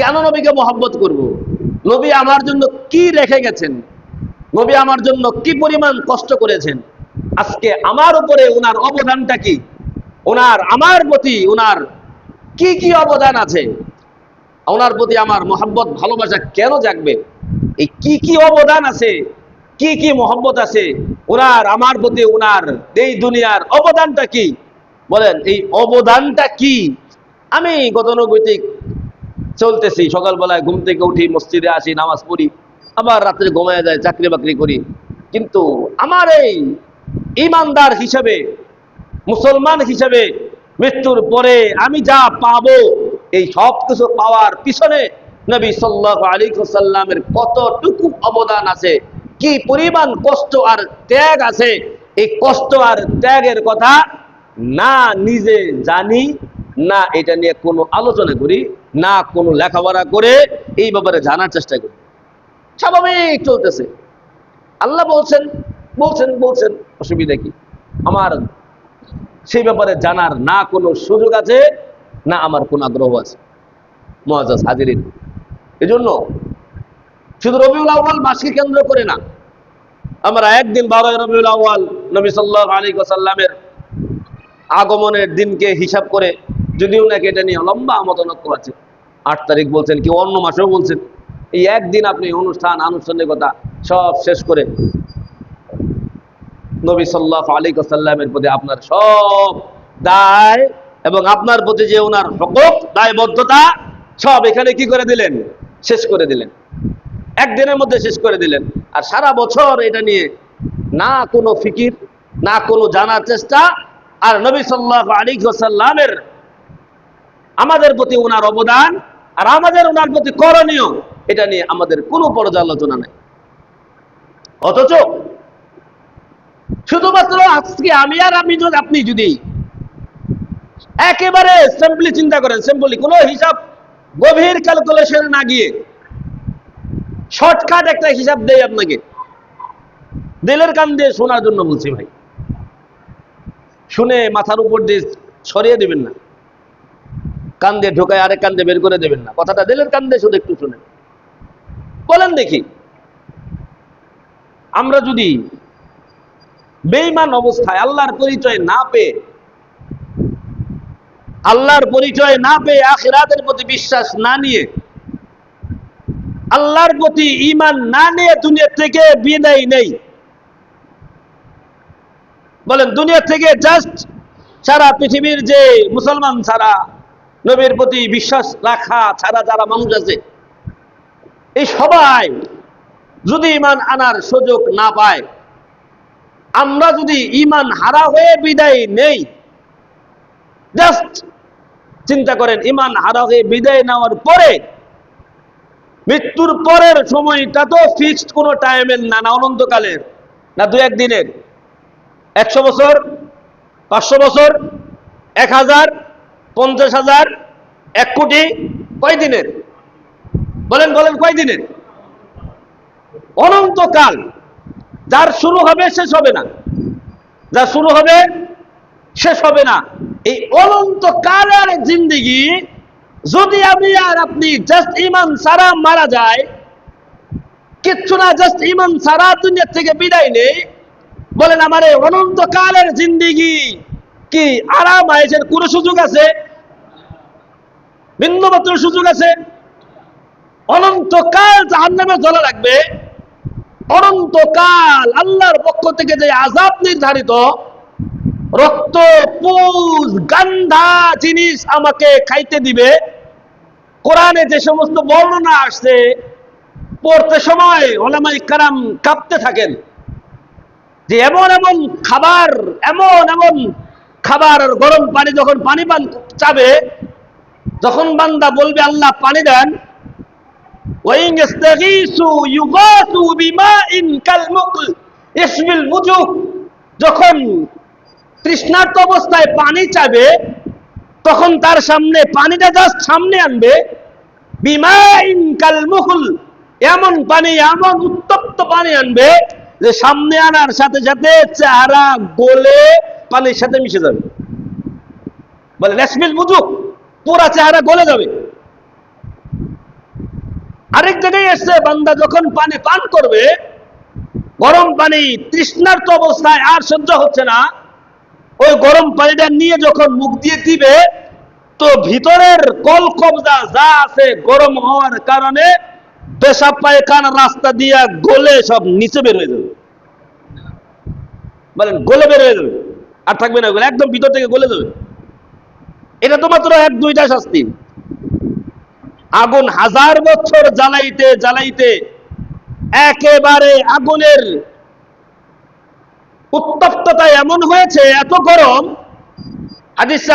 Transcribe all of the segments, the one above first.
কেন নবীকে মহব্বত করব। নবী আমার জন্য কি রেখে গেছেন? নবী আমার জন্য কি পরিমাণ কষ্ট করেছেন? আজকে আমার উপরে ওনার অবদানটা কি? ওনার আমার প্রতি ওনার কি কি অবদান আছে? ওনার প্রতি আমার মহাব্বত, ভালোবাসা কেন জাগবে? এই কি কি অবদান আছে? কি কি মহব্বত আছে? ওনার আমার প্রতি ওনার এই দুনিয়ার অবদানটা কি? বলেন, এই অবদানটা কি? আমি গতানুগতিক চলতেছি। সকালবেলায় ঘুম থেকে উঠি, মসজিদে আসি, নামাজ পড়ি, আবার রাত্রে ঘুমায় যায় চাকরি বাকরি করি। কিন্তু আমার এই ইমানদার হিসেবে, মুসলমান হিসেবে মৃত্যুর পরে আমি যা পাবো, এই সব কিছু পাওয়ার পিছনে নবী সাল্লাহ আলী কতটুকু অবদান আছে, কি পরিমাণ কষ্ট আর ত্যাগ আছে, এই কষ্ট আর ত্যাগের কথা না নিজে জানি না, এটা নিয়ে কোনো আলোচনা করি, না কোনো লেখাপড়া করে, এই ব্যাপারে জানার চেষ্টা করি। স্বাভাবিক চলতেছে। আল্লাহ বলছেন বলছেন বলছেন, অসুবিধা কি? আমার সেই ব্যাপারে জানার না কোনো সুযোগ আছে, না আমার কোনো আগ্রহ আছে। মহাজাজ হাজিরিন। এজন্য শুধু রবিউল আউ্বাল মাসকে কেন্দ্র করে না, আমরা একদিন বারোই রবিউল আউ্বাল নবী সাল্লাহ আলী সাল্লামের আগমনের দিনকে হিসাব করে যদিও নাকি এটা নিয়ে লম্বা মতানক্য আছে আট তারিখ বলছেন কি, অন্য মাসেও বলছেন। এই একদিন আপনি অনুষ্ঠান, আনুষ্ঠানিকতা সব শেষ করে নবী সাল্লাহ আলী সাল্লামের প্রতি আপনার সব দায় এবং আপনার প্রতি যে ওনার হকক, দায়বদ্ধতা, সব এখানে কি করে দিলেন? শেষ করে দিলেন। একদিনের মধ্যে শেষ করে দিলেন। আর সারা বছর এটা নিয়ে না কোনো ফিকির, না কোনো জানার চেষ্টা। আর নবী সাল্লাহ আলী সাল্লামের আমাদের প্রতি ওনার অবদান আর আমাদের ওনার প্রতি করণীয়, এটা নিয়ে আমাদের কোনো পর্যালোচনা নেই। অথচ শুধুমাত্র আজকে আমি আর আপনি যদি আপনি যদি একেবারে সিম্পলি চিন্তা করেন সিম্পলি কোনো হিসাব, গভীর ক্যালকুলেশন না গিয়ে শর্টকাট একটা হিসাব দেয় আপনাকে। দিলের কান দিয়ে শোনার জন্য বলছি ভাই। শুনে মাথার উপর দিয়ে সরিয়ে দেবেন না। কান দিয়ে ঢোকায় আরেক কান দিয়ে বের করে দেবেন না। কথাটা দিলের কান দিয়ে শুধু একটু শুনে। বলেন দেখি, আমরা যদি বেইমান অবস্থায় আল্লাহর পরিচয় না পেয়ে, আল্লাহর পরিচয় না পেয়ে আখিরাতের প্রতি বিশ্বাস না নিয়ে, আল্লাহর প্রতি ইমান না নিয়ে দুনিয়া থেকে বিদায় নেই। বলেন, দুনিয়া থেকে জাস্ট সারা পৃথিবীর যে মুসলমান ছাড়া নবীর প্রতি বিশ্বাস রাখা ছাড়া যারা মানুষ আছে, এই সবাই যদি ইমান আনার সুযোগ না পায়, আমরা যদি ইমান হারা হয়ে বিদায় নেই জাস্ট চিন্তা করেন ইমান হারা হয়ে বিদায় নেওয়ার পরে, মৃত্যুর পরের সময়টা তো ফিক্সড কোনো টাইমের না না অনন্তকালের, না দু একদিনের। একশো বছর, পাঁচশো বছর, এক হাজার পঞ্চাশ হাজার এক কোটি কয় দিনের বলেন বলেন কয় দিনের অনন্তকাল। যার শুরু হবে, শেষ হবে না। যার শুরু হবে, শেষ হবে না। এই অনন্তকালের জিন্দিগি যদি আমি আর আপনি জাস্ট ইমান সারা মারা যায়, কিচ্ছু না জাস্ট ইমান সারা দুনিয়া থেকে বিদায় নেই, বলেন আমার এই অনন্তকালের জিন্দিগি। কি আরাম আয়েছের কোনো সুযোগ আছে? বিন্দুমাত্র সুযোগ আছে? অনন্তকাল জাহান্নামে জ্বলা রাখবে। অনন্তকাল আল্লাহর পক্ষ থেকে যে আজাব নির্ধারিত, রক্ত, পুজ, গান্ধা জিনিস আমাকে খাইতে দিবে। কোরআনে যে সমস্ত বর্ণনা আসছে, পড়তে সময় ওলামাই কারাম কাঁপতে থাকেন। যে এমন এমন খাবার, এমন এমন খাবার আর গরম পানি যখন পানি পান চাবে, যখন বান্দা বলবে, আল্লাহ পানি দেন। যখন তৃষ্ণার্ত অবস্থায় পানি চাবে, তখন তার সামনে পানিটা জাস্ট সামনে আনবে বিমা ইনকাল মুকুল এমন পানি, এমন উত্তপ্ত পানি আনবে যে সামনে আনার সাথে সাথে চেহারা গলে পানির সাথে মিশে যাবে। বলে রেশমিল বুঝুক, পুরা চেহারা গলে যাবে। আরেক জায়গায় এসছে বান্দা যখন পানি পান করবে, গরম পানি তৃষ্ণার্ত অবস্থায় আর সহ্য হচ্ছে না। ওই গরম পানিটা নিয়ে যখন মুখ দিয়ে দিবে, তো ভিতরের কল কবজা যা আছে গরম হওয়ার কারণে পেশাব পায়খানা রাস্তা দিয়ে গলে সব নিচে বের হয়ে যাবে। বলেন, গলে বের হয়ে যাবে। আর থাকবে না একদম ভিতর থেকে গলে যাবে। এটা তো মাত্র এক দুইটা শাস্তি। আগুন হাজার বছর জ্বালাইতে জ্বালাইতে একেবারে আগুনের উত্তপ্ততা এমন হয়েছে, এত গরম, হাদিস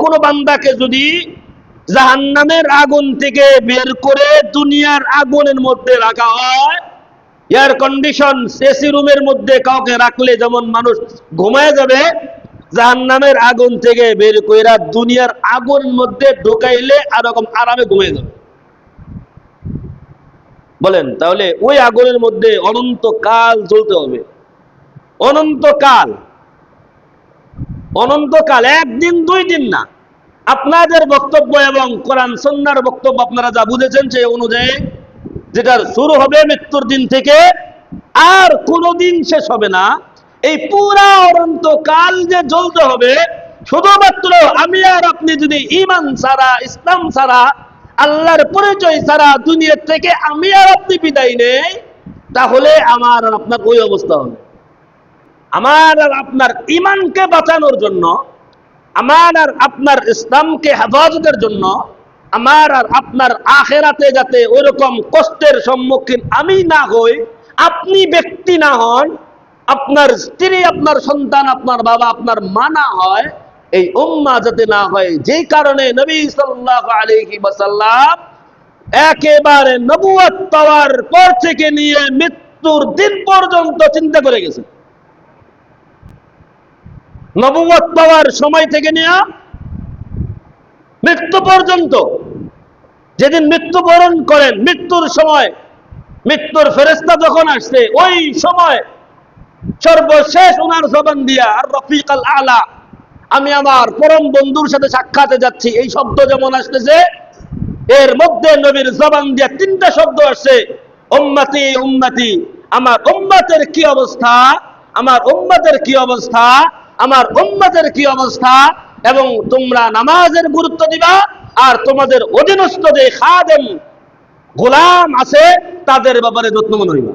কোন বান্দাকে যদি জাহান্নামের আগুন থেকে বের করে দুনিয়ার আগুনের মধ্যে রাখা হয় এয়ার কন্ডিশন এসি রুমের মধ্যে কাউকে রাখলে যেমন মানুষ ঘুমায় যাবে, জাহান্নামের আগুন থেকে বের কইরা দুনিয়ার আগুনের মধ্যে ঢুকাইলে আর রকম আরামে ঘুমিয়ে যাবে। বলেন, তাহলে ওই আগুনের মধ্যে অনন্তকাল জ্বলতে হবে। অনন্তকাল। অনন্তকাল, একদিন, দুই দিন না। আপনাদের বক্তব্য এবং কোরআন সন্ন্যার বক্তব্য আপনারা যা বুঝেছেন সেই অনুযায়ী যেটার শুরু হবে মৃত্যুর দিন থেকে, আর কোনোদিন শেষ হবে না। এই পুরা অনন্তকাল যে জ্বলতে হবে, শুধুমাত্র আমি আর আপনি যদি ইমান সারা ইসলাম সারা আল্লাহর পরিচয় সারা দুনিয়া থেকে আমি আর আপনি বিদায় নেই, তাহলে আমার আর আপনার ওই অবস্থা হবে। আমার আর আপনার ইমানকে বাঁচানোর জন্য, আমার আর আপনার ইসলামকে হেফাজতের জন্য আমার আর আপনার আখেরাতে যাতে ওইরকম কষ্টের সম্মুখীন আমি না হই, আপনি ব্যক্তি না হন, আপনার স্ত্রী, আপনার সন্তান, আপনার বাবা, আপনার মা না হয়, এই উম্মা যাতে না হয়, যেই কারণে নবী সাল্লাল্লাহু আলাইহি ওয়াসাল্লাম একেবারে নবুয়ত পাওয়ার পর থেকে নিয়ে মৃত্যুর দিন পর্যন্ত চিন্তা করে গেছে। নবুয়ত পাওয়ার সময় থেকে নিয়ে মৃত্যু পর্যন্ত যেদিন মৃত্যুবরণ করেন মৃত্যুর সময়, মৃত্যুর ফেরেস্তা যখন আসছে, ওই সময় সর্বশেষ ওনার জবান দিয়া, আর রফিক আল আলা আমি আমার পরম বন্ধুর সাথে সাক্ষাতে যাচ্ছি। এই শব্দ যেমন আসতেছে, এর মধ্যে নবীর জবান দিয়া তিনটা শব্দ আসছে। উম্মাতি উম্মাতি, আমার উম্মতের কি অবস্থা? আমার উম্মতের কি অবস্থা? আমার উম্মতের কি অবস্থা? এবং তোমরা নামাজের গুরুত্ব দিবা আর তোমাদের অধীনস্থ যে খাদেম গোলাম আছে তাদের ব্যাপারে যত্নমন হইবা